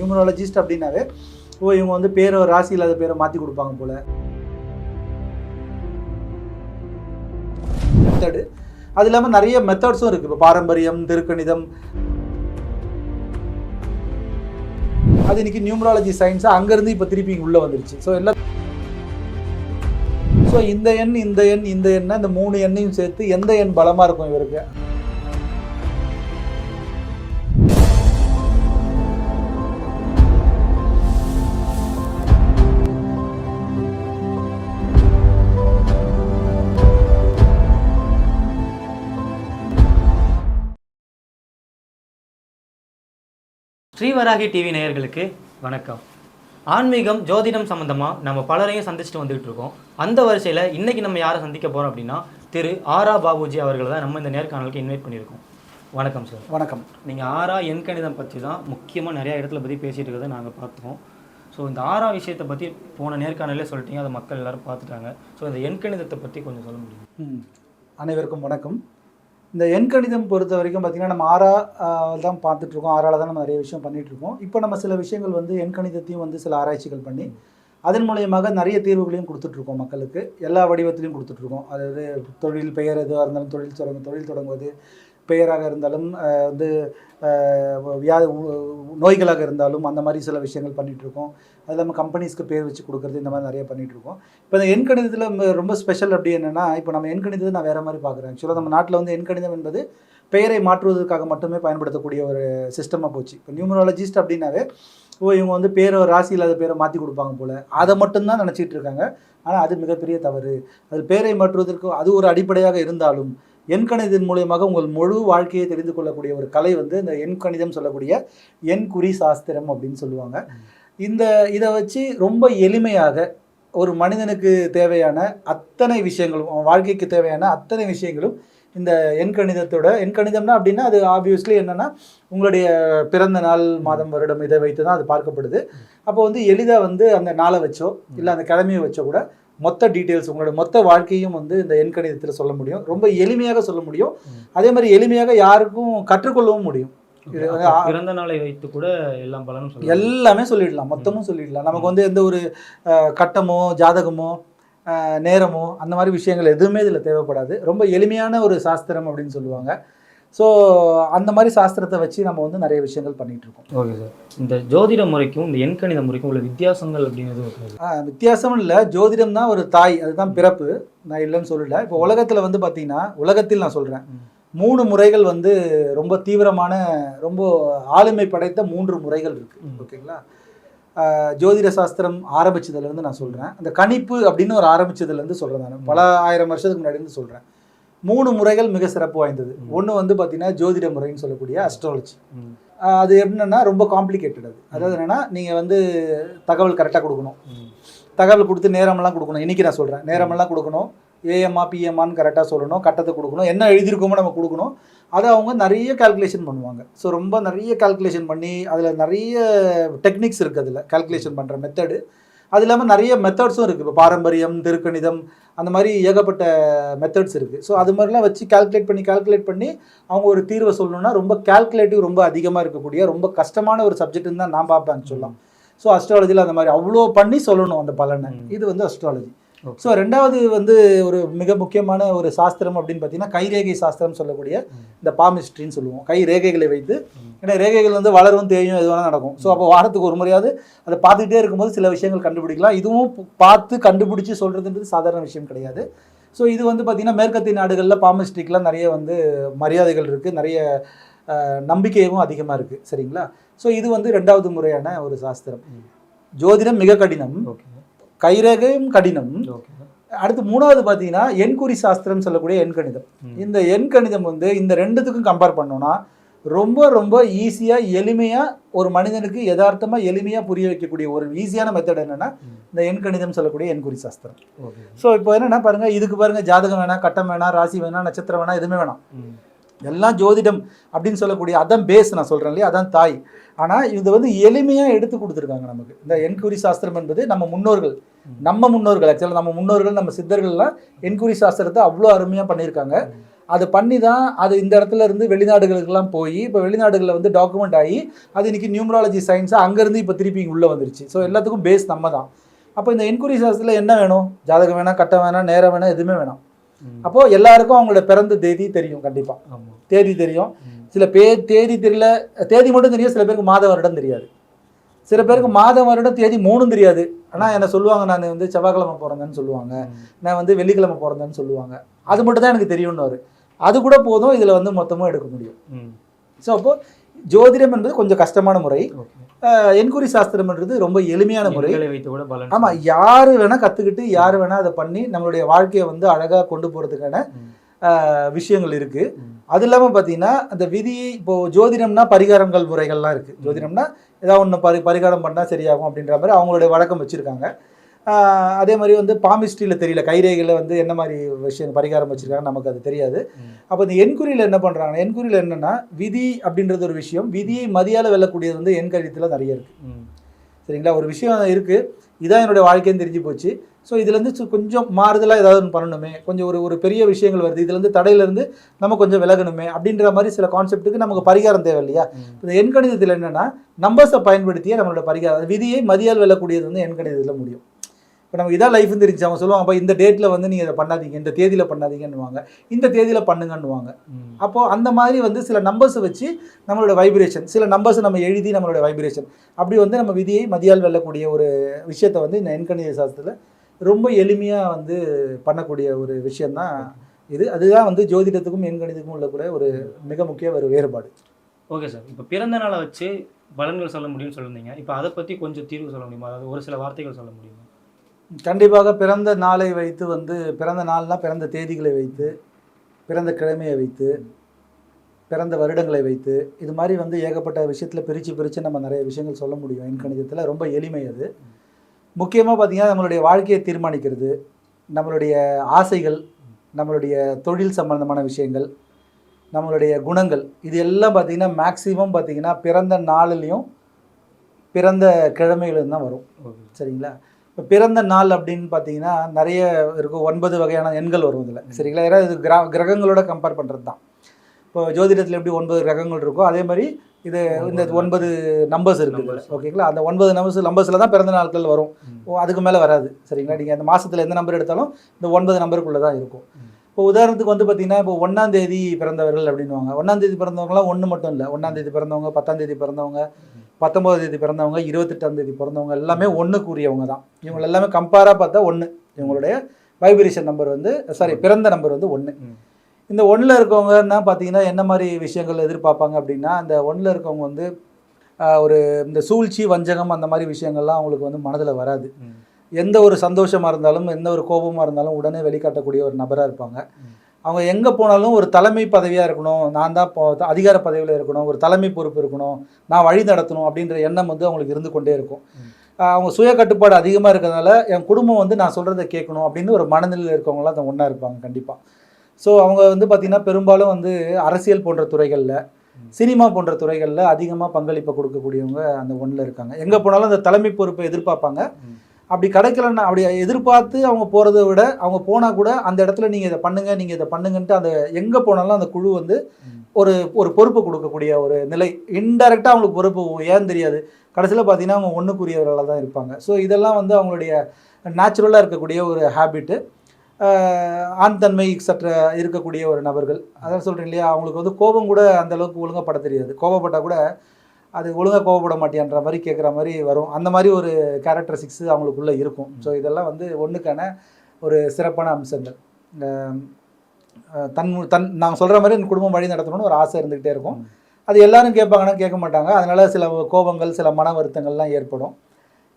Numerologist அப்படின்னாவே ஓ இவங்க வந்து பேரை ராசி இல்லாத பேரை மாற்றி கொடுப்பாங்க போல். மெத்தடு அது இல்லாமல் நிறைய மெத்தட்ஸும் இருக்குது இப்போ பாரம்பரியம் திருக்கணிதம். அது இன்னைக்கு நியூமராலஜி சயின்ஸ் அங்கேருந்து இப்போ திருப்பி இங்கே உள்ளே வந்துருச்சு. ஸோ எல்லா ஸோ இந்த எண் இந்த எண் இந்த எண்ணை இந்த மூணு எண்ணையும் சேர்த்து எந்த எண் பலமாக இருக்கும் இவருக்கு? ஸ்ரீவராகி டிவி நேயர்களுக்கு வணக்கம். ஆன்மீகம் ஜோதிடம் சம்பந்தமாக நம்ம பலரையும் சந்திச்சுட்டு வந்துகிட்டு இருக்கோம். அந்த வரிசையில் இன்னைக்கு நம்ம யாரை சந்திக்க போகிறோம் அப்படின்னா திரு ஆரா பாபுஜி அவர்களை தான் நம்ம இந்த நேர்காணலுக்கு இன்வைட் பண்ணியிருக்கோம். வணக்கம் சார் வணக்கம். நீங்கள் ஆரா எண்கணிதம் பற்றி தான் முக்கியமாக நிறைய இடத்துல பற்றி பேசிகிட்டு இருக்கிறத நாங்கள் பார்த்தோம். ஸோ இந்த ஆரா விஷயத்தை பற்றி போன நேர்காணலே சொல்லிட்டீங்க அதை மக்கள் எல்லாரும் பார்த்துட்டாங்க. ஸோ இந்த எண்கணிதத்தை பற்றி கொஞ்சம் சொல்ல முடியும். அனைவருக்கும் வணக்கம். இந்த எண்கணிதம் பொறுத்த வரைக்கும் பார்த்திங்கன்னா நம்ம ஆறா தான் பார்த்துட்ருக்கோம். ஆறால் தான் நம்ம நிறைய விஷயம் பண்ணிகிட்ருக்கோம் இப்போ நம்ம சில விஷயங்கள் வந்து எண்கணிதத்தையும் வந்து சில ஆராய்ச்சிகள் பண்ணி அதன் மூலியமாக நிறைய தீர்வுகளையும் கொடுத்துட்ருக்கோம் மக்களுக்கு. எல்லா வடிவத்திலையும் கொடுத்துட்ருக்கோம். அதாவது தொழில் பெயர் எதுவாக இருந்தாலும் தொழில் தொடங்க தொழில் தொடங்குவது பெயராக இருந்தாலும் வந்து ஆஹ், வியா நோய்களாக இருந்தாலும் அந்த மாதிரி சில விஷயங்கள் பண்ணிகிட்ருக்கோம் இருக்கோம். அது இல்லாமல் கம்பெனிஸ்க்கு பேர் வச்சு கொடுக்குறது இந்த மாதிரி நிறைய பண்ணிகிட்ருக்கோம் இருக்கோம். இப்போ இந்த எண்கணிதத்தில் ரொம்ப ஸ்பெஷல் அப்படி என்னென்னா இப்போ நம்ம எண்கணிதத்தை நான் வேறு மாதிரி பார்க்குறேன். ஆக்சுவலாக நம்ம நாட்டில் வந்து எண்கணிதம் என்பது பெயரை மாற்றுவதற்காக மட்டுமே பயன்படுத்தக்கூடிய ஒரு சிஸ்டமாக போச்சு. இப்போ நியூமராலஜிஸ்ட் அப்படின்னாவே ஓ இவங்க வந்து பேரை ராசி இல்லாத பேரை மாற்றி கொடுப்பாங்க போல். அதை மட்டும்தான் நினச்சிட்டு இருக்காங்க. ஆனால் அது மிகப்பெரிய தவறு. அது பேரை மாற்றுவதற்கு அது ஒரு அடிப்படையாக இருந்தாலும் எண்கணிதத்தின் மூலியமாக உங்கள் முழு வாழ்க்கையை தெரிந்து கொள்ளக்கூடிய ஒரு கலை வந்து இந்த எண்கணிதம் சொல்லக்கூடிய எண் குறி சாஸ்திரம் அப்படின்னு சொல்லுவாங்க. இந்த இதை வச்சு ரொம்ப எளிமையாக ஒரு மனிதனுக்கு தேவையான அத்தனை விஷயங்களும் அவன் வாழ்க்கைக்கு தேவையான அத்தனை விஷயங்களும் இந்த எண்கணிதத்தோட எண்கணிதம்னா அப்படின்னா அது ஆப்வியஸ்லி என்னென்னா உங்களுடைய பிறந்த நாள் மாதம் வருடம் இதை வைத்து தான் அது பார்க்கப்படுது. அப்போ வந்து எளிதாக வந்து அந்த நாளை வச்சோ இல்லை அந்த கிழமையை வச்சோ கூட மொத்த டீட்டெயில்ஸ் உங்களோட மொத்த வாழ்க்கையும் வந்து இந்த எண்கணிதத்தில் சொல்ல முடியும். ரொம்ப எளிமையாக சொல்ல முடியும். அதே மாதிரி எளிமையாக யாருக்கும் கற்றுக்கொள்ளவும் முடியும். பிறந்த நாளை வைத்து கூட எல்லாம் பலனும் எல்லாமே சொல்லிடலாம். மொத்தமும் சொல்லிடலாம். நமக்கு வந்து எந்த ஒரு கட்டமோ ஜாதகமோ நேரமோ அந்த மாதிரி விஷயங்கள் எதுவுமே இதில் தேவைப்படாது. ரொம்ப எளிமையான ஒரு சாஸ்திரம் அப்படின்னு சொல்லுவாங்க. ஸோ அந்த மாதிரி சாஸ்திரத்தை வச்சு நம்ம வந்து நிறைய விஷயங்கள் பண்ணிட்டு இருக்கோம். ஓகே சார் இந்த ஜோதிட முறைக்கும் இந்த எண்கணித முறைக்கும் உள்ள வித்தியாசங்கள் அப்படிங்கிறது வித்தியாசம் இல்லை. ஜோதிடம் தான் ஒரு தாய். அதுதான் பிறப்பு. நான் இல்லைன்னு சொல்லல. இப்போ உலகத்தில் வந்து பார்த்தீங்கன்னா உலகத்தில் நான் சொல்கிறேன். மூணு முறைகள் வந்து ரொம்ப தீவிரமான ரொம்ப ஆளுமை படைத்த மூன்று முறைகள் இருக்குது. ஓகேங்களா ஜோதிட சாஸ்திரம் ஆரம்பிச்சதுலேருந்து நான் சொல்கிறேன் அந்த கணிப்பு அப்படின்னு ஒரு ஆரம்பிச்சதுலேருந்து சொல்கிறேன் நான். பல ஆயிரம் வருஷத்துக்கு முன்னாடி இருந்து சொல்கிறேன் மூணு முறைகள் மிக சிறப்பு வாய்ந்தது. ஒன்று வந்து பார்த்தீங்கன்னா ஜோதிட முறைன்னு சொல்லக்கூடிய அஸ்ட்ராலஜி. அது என்னன்னா ரொம்ப காம்ப்ளிகேட்டட் அது. அதாவது என்னன்னா நீங்கள் வந்து தகவல் கரெக்டாக கொடுக்கணும். தகவல் கொடுத்து நேரமெல்லாம் கொடுக்கணும். இன்னைக்கு நான் சொல்கிறேன் நேரமெல்லாம் கொடுக்கணும். ஏஎம்மா பிஎம்மான்னு கரெக்டாக சொல்லணும். கட்டத்தை கொடுக்கணும். என்ன எழுதியிருக்கோமோ நம்ம கொடுக்கணும். அதை அவங்க நிறைய கால்குலேஷன் பண்ணுவாங்க. ஸோ ரொம்ப நிறைய கால்குலேஷன் பண்ணி அதில் நிறைய டெக்னிக்ஸ் இருக்குது அதில். கால்குலேஷன் பண்ணுற மெத்தடு அது இல்லாமல் நிறைய மெத்தட்ஸும் இருக்குது இப்போ பாரம்பரியம் திருக்கணிதம் அந்த மாதிரி ஏகப்பட்ட மெத்தட்ஸ் இருக்குது ஸோ அது மாதிரிலாம் வச்சு கால்குலேட் பண்ணி கால்குலேட் பண்ணி அவங்க ஒரு தீர்வை சொல்லணும்னா ரொம்ப கால்குலேட்டிவ் ரொம்ப அதிகமாக இருக்கக்கூடிய ரொம்ப கஷ்டமான ஒரு சப்ஜெக்ட்னு தான் நான் பார்ப்பேன் சொல்லலாம் ஸோ அஸ்ட்ராலஜியில் அந்த மாதிரி அவ்வளோ பண்ணி சொல்லணும் அந்த பலனை. இது வந்து அஸ்ட்ராலஜி. ஸோ ரெண்டாவது வந்து ஒரு மிக முக்கியமான ஒரு சாஸ்திரம் அப்படின்னு பார்த்தீங்கன்னா கைரேகை சாஸ்திரம் சொல்லக்கூடிய. இந்த பாமிஸ்ட்ரின்னு சொல்லுவோம். கை ரேகைகளை வைத்து. ஏன்னா ரேகைகள் வந்து வளரும் தேயும் எது வேணால் நடக்கும். ஸோ அப்போ வாரத்துக்கு ஒரு முறையாவது அதை பார்த்துக்கிட்டே இருக்கும்போது சில விஷயங்கள் கண்டுபிடிக்கலாம். இதுவும் பார்த்து கண்டுபிடிச்சு சொல்கிறதுன்றது சாதாரண விஷயம் கிடையாது. ஸோ இது வந்து பார்த்திங்கன்னா மேற்கத்திய நாடுகளில் பாமிஸ்ட்ரிக்கெலாம் நிறைய வந்து மரியாதைகள் இருக்குது நிறைய நம்பிக்கையும் அதிகமாக இருக்குது சரிங்களா? ஸோ இது வந்து ரெண்டாவது முறையான ஒரு சாஸ்திரம். ஜோதிடம் மிக கடினம். ஓகே. கைரேகையும் கடினம் அடுத்து மூணாவது பார்த்தீங்கன்னா எண்குறி சாஸ்திரம் சொல்லக்கூடிய எண்கணிதம். இந்த எண்கணிதம் வந்து இந்த ரெண்டுத்துக்கும் கம்பேர் பண்ணோம்னா ரொம்ப ரொம்ப ஈஸியாக எளிமையாக ஒரு மனிதனுக்கு யதார்த்தமாக எளிமையாக புரிய வைக்கக்கூடிய ஒரு ஈஸியான மெத்தட் என்னன்னா. இந்த எண்கணிதம் சொல்லக்கூடிய எண்குறி சாஸ்திரம் ஸோ இப்போ என்னன்னா பாருங்க இதுக்கு பாருங்க ஜாதகம் வேணாம் கட்டம் வேணாம் ராசி வேணாம் நட்சத்திரம் வேணாம் எதுவுமே வேணாம். எல்லாம் ஜோதிடம் அப்படின்னு சொல்லக்கூடிய அதான் பேஸ் நான் சொல்கிறேன் இல்லையா? அதான் தாய். ஆனால் இது வந்து எளிமையாக எடுத்து கொடுத்துருக்காங்க நமக்கு. இந்த என்குரி சாஸ்திரம் என்பது நம்ம முன்னோர்கள். நம்ம முன்னோர்கள் ஆக்சுவலாக நம்ம முன்னோர்கள் நம்ம சித்தர்கள்லாம் என்குரி சாஸ்திரத்தை அவ்வளோ அருமையாக பண்ணியிருக்காங்க. அது பண்ணி தான் அது இந்த இடத்துல இருந்து வெளிநாடுகளுக்கெல்லாம் போய் இப்போ வெளிநாடுகளில் வந்து டாக்குமெண்ட் ஆகி அது இன்னைக்கு நியூமராலஜி சயின்ஸாக அங்கேருந்து இப்போ திருப்பி இங்கே உள்ளே வந்துருச்சு. ஸோ எல்லாத்துக்கும் பேஸ் நம்ம தான் அப்போ இந்த என்குரி சாஸ்திரத்தில் என்ன வேணும்? ஜாதகம் வேணாம் கட்டம் வேணாம் நேரம் வேணாம் எதுவுமே வேணாம். ம். அப்போது எல்லாருக்கும் அவங்களோட பிறந்த தேதி தெரியும் கண்டிப்பாக ஆமா. தேதி தெரியும். சில பேர் தேதி தெரியல தேதி மட்டும் தெரியும் சில பேருக்கு மாத வருடம் தெரியாது. சில பேருக்கு மாதம் வருடம் தேதி மூணும் தெரியாது. ஆனால் என்ன சொல்லுவாங்க நான் வந்து செவ்வாய்க்கிழமை பிறந்தேன்னு சொல்லுவாங்க. நான் வந்து வெள்ளிக்கிழமை பிறந்தேன்னு சொல்லுவாங்க. அது மட்டும் தான் எனக்கு தெரியும்னு அது கூட போதும் இதில் வந்து மொத்தமும் எடுக்க முடியும். ஸோ அப்போ ஜோதிடம் என்பது கொஞ்சம் கஷ்டமான முறை. என்கொயரி சாஸ்திரம்ன்றது ரொம்ப எளிமையான முறை. ஆமாம் யார் வேணால் கற்றுக்கிட்டு யார் வேணால் அதை பண்ணி நம்மளுடைய வாழ்க்கையை வந்து அழகாக கொண்டு போகிறதுக்கான. விஷயங்கள் இருக்குது. அது இல்லாமல் பார்த்தீங்கன்னா அந்த விதி இப்போ ஜோதிடம்னா பரிகாரங்கள் முறைகள்லாம் இருக்குது ஜோதிடம்னா ஏதாவது ஒன்று பரி பரிகாரம் பண்ணால் சரியாகும் அப்படின்ற மாதிரி அவங்களுடைய வழக்கம் வச்சுருக்காங்க. அதே மாதிரி வந்து பாமிஸ்ட்ரியில் தெரியல. கைரேகையில் வந்து என்ன மாதிரி விஷயம் பரிகாரம் வச்சுருக்காங்க நமக்கு அது தெரியாது. அப்போ இந்த என்குறியில் என்ன பண்ணுறாங்கன்னா என்குறியில் என்னென்னா விதி அப்படின்றது ஒரு விஷயம். விதியை மதியால் வெல்லக்கூடியது வந்து என் கழித்தில் நிறைய இருக்குது. சரிங்களா? ஒரு விஷயம் இருக்குது இதான் என்னுடைய வாழ்க்கைன்னு தெரிஞ்சு போச்சு. ஸோ இதுலேருந்து கொஞ்சம் மாறுதலாக ஏதாவது ஒன்று பண்ணணுமே. கொஞ்சம் ஒரு ஒரு பெரிய விஷயங்கள் வருது. இதுலேருந்து தடையிலேருந்து நம்ம கொஞ்சம் விலகணுமே அப்படின்ற மாதிரி சில கான்செப்ட்டுக்கு நமக்கு பரிகாரம் தேவை இல்லையா. இந்த எண்கணிதத்தில் என்னென்னா நம்பர்ஸை பயன்படுத்தியே நம்மளோட பரிகாரம் விதியை மதியால் வெல்லக்கூடியது வந்து எண்கணிதத்தில் முடியும். இப்போ நமக்கு இதான் லைஃப்னு தெரிஞ்சு அவங்க சொல்லுவாங்க அப்போ இந்த டேட்டில் வந்து நீங்கள் இதை பண்ணாதீங்க இந்த தேதியில் பண்ணாதீங்கன்னுவாங்க. இந்த தேதியில் பண்ணுங்கன்னுவாங்க. அப்போது அந்த மாதிரி வந்து சில நம்பர்ஸை வச்சு நம்மளோட வைப்ரேஷன் சில நம்பர்ஸை நம்ம எழுதி நம்மளோட வைப்ரேஷன் அப்படி வந்து நம்ம விதியை மதியால் வெல்லக்கூடிய ஒரு விஷயத்தை வந்து இந்த எண்கணித சாஸ்திரத்தில் ரொம்ப எளிமையாக வந்து பண்ணக்கூடிய ஒரு விஷயந்தான் இது. அதுதான் வந்து ஜோதிடத்துக்கும் எண்கணிதத்துக்கும் உள்ளக்கூடிய ஒரு மிக முக்கிய ஒரு வேறுபாடு. Okay sir. இப்போ பிறந்த நாளை வச்சு பலன்கள் சொல்ல முடியும்னு சொல்லியிருந்தீங்க. இப்போ அதை பற்றி கொஞ்சம் தீர்வு சொல்ல முடியுமா? அதாவது ஒரு சில வார்த்தைகள் சொல்ல முடியுமா? கண்டிப்பாக பிறந்த நாளை வைத்து வந்து பிறந்த நாள்னா பிறந்த தேதிகளை வைத்து பிறந்த கிழமையை வைத்து பிறந்த வருடங்களை வைத்து இது மாதிரி வந்து ஏகப்பட்ட விஷயத்தில் பிரித்து பிரித்து நம்ம நிறைய விஷயங்கள் சொல்ல முடியும். எண்கணிதத்தில் ரொம்ப எளிமை அது. முக்கியமாக பார்த்தீங்கன்னா நம்மளுடைய வாழ்க்கையை தீர்மானிக்கிறது நம்மளுடைய ஆசைகள் நம்மளுடைய தொழில் சம்பந்தமான விஷயங்கள் நம்மளுடைய குணங்கள் இது எல்லாம் பார்த்தீங்கன்னா மேக்ஸிமம் பார்த்தீங்கன்னா பிறந்த நாளிலையும் பிறந்த கிழமையிலும் தான் வரும். சரிங்களா? இப்போ பிறந்த நாள் அப்படின்னு பார்த்தீங்கன்னா நிறைய இருக்கும் ஒன்பது வகையான எண்கள் வரும் இதில். சரிங்களா? ஏன்னா இது கிரா கிரகங்களோட கம்பேர் பண்ணுறது தான் இப்போ ஜோதிடத்தில் எப்படி ஒன்பது கிரகங்கள் இருக்கோ அதே மாதிரி இது இந்த ஒன்பது நம்பர்ஸ் இருக்குது. ஓகேங்களா? அந்த ஒன்பது நம்பர்ஸ் நம்பர்ஸில் தான் பிறந்த நாட்கள் வரும். அதுக்கு மேலே வராது. சரிங்களா? நீங்கள் அந்த மாதத்தில் எந்த நம்பர் எடுத்தாலும் இந்த ஒன்பது நம்பருக்குள்ளே தான் இருக்கும். இப்போ உதாரணத்துக்கு வந்து பார்த்தீங்கன்னா இப்போ ஒன்றாம் தேதி பிறந்தவர்கள் அப்படின்னுவாங்க. ஒன்றாம் தேதி பிறந்தவங்களாம் ஒன்று மட்டும் இல்லை. ஒன்றாம் தேதி பிறந்தவங்க பத்தாம் தேதி பிறந்தவங்க பத்தொன்பதாம் தேதி பிறந்தவங்க இருபத்தெட்டாம் தேதி பிறந்தவங்க எல்லாமே ஒன்றுக்குரியவங்க தான் இவங்க எல்லாமே கம்பேராக பார்த்தா ஒன்று இவங்களுடைய வைப்ரேஷன் நம்பர் வந்து சாரி பிறந்த நம்பர் வந்து ஒன்று. இந்த ஒன்றில் இருக்கவங்கன்னா பார்த்தீங்கன்னா என்ன மாதிரி விஷயங்கள் எதிர்பார்ப்பாங்க அப்படின்னா அந்த ஒன்றில் இருக்கவங்க வந்து ஒரு இந்த சூழ்ச்சி வஞ்சகம் அந்த மாதிரி விஷயங்கள்லாம் அவங்களுக்கு வந்து மனதில் வராது. எந்த ஒரு சந்தோஷமாக இருந்தாலும் எந்த ஒரு கோபமாக இருந்தாலும் உடனே வெளிக்காட்டக்கூடிய ஒரு நபராக இருப்பாங்க. அவங்க எங்கே போனாலும் ஒரு தலைமை பதவியாக இருக்கணும் நான் தான் இப்போ அதிகார பதவியில் இருக்கணும் ஒரு தலைமை பொறுப்பு இருக்கணும் நான் வழி நடத்தணும் அப்படின்ற எண்ணம் வந்து அவங்களுக்கு இருந்து கொண்டே இருக்கும். அவங்க சுய கட்டுப்பாடு அதிகமாக இருக்கிறதுனால என் குடும்பம் வந்து நான் சொல்கிறத கேட்கணும் அப்படின்னு ஒரு மனநிலையில் இருக்கவங்களாம் அந்த ஒன்றா இருப்பாங்க கண்டிப்பாக ஸோ அவங்க வந்து பார்த்திங்கன்னா பெரும்பாலும் வந்து அரசியல் போன்ற துறைகளில் சினிமா போன்ற துறைகளில் அதிகமாக பங்களிப்பை கொடுக்கக்கூடியவங்க அந்த ஒன்றில் இருக்காங்க. எங்கே போனாலும் அந்த தலைமை பொறுப்பை எதிர்பார்ப்பாங்க. அப்படி கிடைக்கலன்னா அப்படி எதிர்பார்த்து அவங்க போகிறத விட அவங்க போனால் கூட அந்த இடத்துல நீங்கள் இதை பண்ணுங்க நீங்கள் இதை பண்ணுங்கன்ட்டு அந்த எங்கே போனாலும் அந்த குழு வந்து. ஒரு ஒரு பொறுப்பு கொடுக்கக்கூடிய ஒரு நிலை. இன்டைரக்டாக அவங்களுக்கு பொறுப்பு ஏன் தெரியாது. கடைசியில் பார்த்தீங்கன்னா அவங்க ஒன்றுக்குரியவர்களாக தான் இருப்பாங்க. ஸோ இதெல்லாம் வந்து அவங்களுடைய நேச்சுரலாக இருக்கக்கூடிய ஒரு ஹேபிட்டு ஆண் தன்மை சற்று இருக்கக்கூடிய ஒரு நபர்கள். அதான் சொல்கிறேன் இல்லையா? அவங்களுக்கு வந்து கோபம் கூட அந்த அளவுக்கு ஒழுங்கா பட தெரியாது. கோபப்பட்டால் கூட அது ஒழுங்காக கோவப்பட மாட்டியான்ற மாதிரி கேட்குற மாதிரி வரும். அந்த மாதிரி ஒரு கேரக்டரிஸ்டிக்ஸ் அவங்களுக்குள்ளே இருக்கும். ஸோ இதெல்லாம் வந்து ஒன்றுக்கான ஒரு சிறப்பான அம்சங்கள். தன் தன் நாங்கள் சொல்கிற மாதிரி என் குடும்பம் வழி நடத்தணும்னு ஒரு ஆசை இருந்துக்கிட்டே இருக்கும். அது எல்லாரும் கேட்பாங்கன்னா கேட்க மாட்டாங்க. அதனால சில கோபங்கள் சில மன வருத்தங்கள்லாம் ஏற்படும்.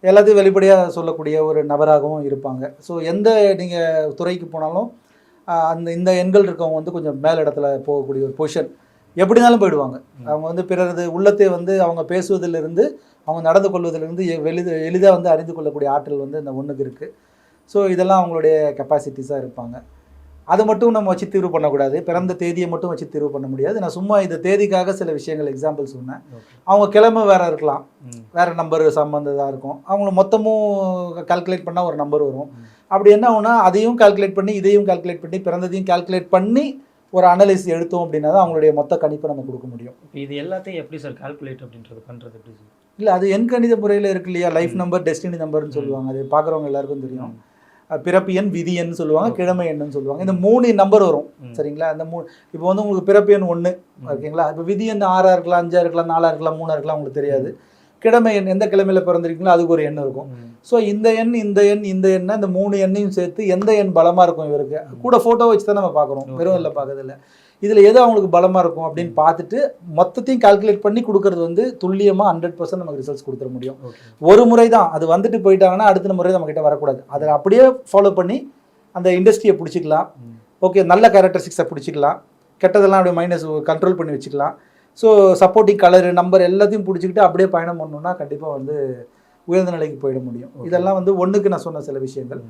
எல்லாத்தையும் வெளிப்படையாக சொல்லக்கூடிய ஒரு நபராகவும் இருப்பாங்க. ஸோ எந்த நீங்கள் துறைக்கு போனாலும் அந்த இந்த எண்கள் இருக்கவங்க வந்து கொஞ்சம் மேல் இடத்துல போகக்கூடிய ஒரு பொசிஷன் எப்படினாலும் போயிடுவாங்க. ம். அவங்க வந்து பிறரது உள்ளத்தை வந்து அவங்க பேசுவதிலிருந்து அவங்க நடந்து கொள்வதிலிருந்து எ- வெளிது எளிதாக வந்து அறிந்து கொள்ளக்கூடிய ஆற்றல் வந்து இந்த ஒன்றுக்கு இருக்குது ஸோ இதெல்லாம் அவங்களுடைய கெப்பாசிட்டிஸாக இருப்பாங்க. அதை மட்டும் நம்ம வச்சு தீர்வு பண்ணக்கூடாது. பிறந்த தேதியை மட்டும் வச்சு தீர்வு பண்ண முடியாது. நான் சும்மா இந்த தேதிக்காக சில விஷயங்கள் எக்ஸாம்பிள் சொன்னேன். அவங்க கிழமை வேற இருக்கலாம். வேற நம்பர் சம்மந்ததாக இருக்கும். அவங்கள மொத்தமும் கால்குலேட் பண்ணால் ஒரு நம்பர் வரும். அப்படி என்ன ஆகும்னா அதையும் கால்குலேட் பண்ணி இதையும் கால்குலேட் பண்ணி பிறந்ததையும் கால்குலேட் பண்ணி ஒரு அனலைஸ் எடுத்தோம் அப்படின்னா தான் அவங்களுடைய மொத்த கணிப்பை நம்ம கொடுக்க முடியும். இப்போ இது எல்லாத்தையும் எப்படி சார் கால்குலேட் அப்படின்றது பண்ணுறது எப்படி சார் இல்லை அது எண் கணித முறையில் இருக்கு இல்லையா? லைஃப் நம்பர் டெஸ்டினி நம்பர்னு சொல்லுவாங்க. அது பார்க்குறவங்க எல்லாருக்கும் தெரியும். பிறப்பு எண் விதி எண் சொல்லுவாங்க. கிழமை எண்ணுன்னு சொல்லுவாங்க. இந்த மூணு நம்பர் வரும். சரிங்களா? இந்த மூ இப்போ வந்து உங்களுக்கு பிறப்பு எண் ஒன்று ஓகேங்களா? இப்போ விதி எண் ஆறா இருக்கலாம் அஞ்சா இருக்கலாம் நாலா இருக்கலாம் மூணா இருக்கலாம் உங்களுக்கு தெரியாது. கிழமை எண் எந்த கிழமையில பிறந்திருக்கீங்களோ அதுக்கு ஒரு எண் இருக்கும். ஸோ இந்த எண் இந்த எண் இந்த எண்ணை இந்த மூணு எண்ணையும் சேர்த்து எந்த எண் பலமாக இருக்கும் இவருக்கு? கூட ஃபோட்டோ வச்சு தான் நம்ம பார்க்குறோம். வெறும் இல்லை பார்க்கறதில்ல. இதில் எது அவங்களுக்கு பலமாக இருக்கும் அப்படின்னு பார்த்துட்டு மொத்தத்தையும் கால்குலேட் பண்ணி கொடுக்கறது வந்து துல்லியமாக ஹண்ட்ரட் பர்சன்ட் நமக்கு ரிசல்ட்ஸ் கொடுத்துட முடியும். ஒரு முறை தான். அது வந்துட்டு போயிட்டாங்கன்னா அடுத்த முறை நம்ம கிட்ட வரக்கூடாது. அதை அப்படியே ஃபாலோ பண்ணி அந்த இண்டஸ்ட்ரியை பிடிச்சிக்கலாம். ஓகே நல்ல கேரக்டரிஸ்டிக்ஸை பிடிச்சிக்கலாம். கெட்டதெல்லாம் அப்படியே மைனஸ் கண்ட்ரோல் பண்ணி வச்சுக்கலாம். ஸோ சப்போர்ட்டிங் கலரு நம்பர் எல்லாத்தையும் பிடிச்சிக்கிட்டு அப்படியே பயணம் பண்ணோம்னா கண்டிப்பாக வந்து உயர்ந்த நிலைக்கு போயிட முடியும். இதெல்லாம் வந்து ஒன்றுக்கு நான் சொன்ன சில விஷயங்கள்.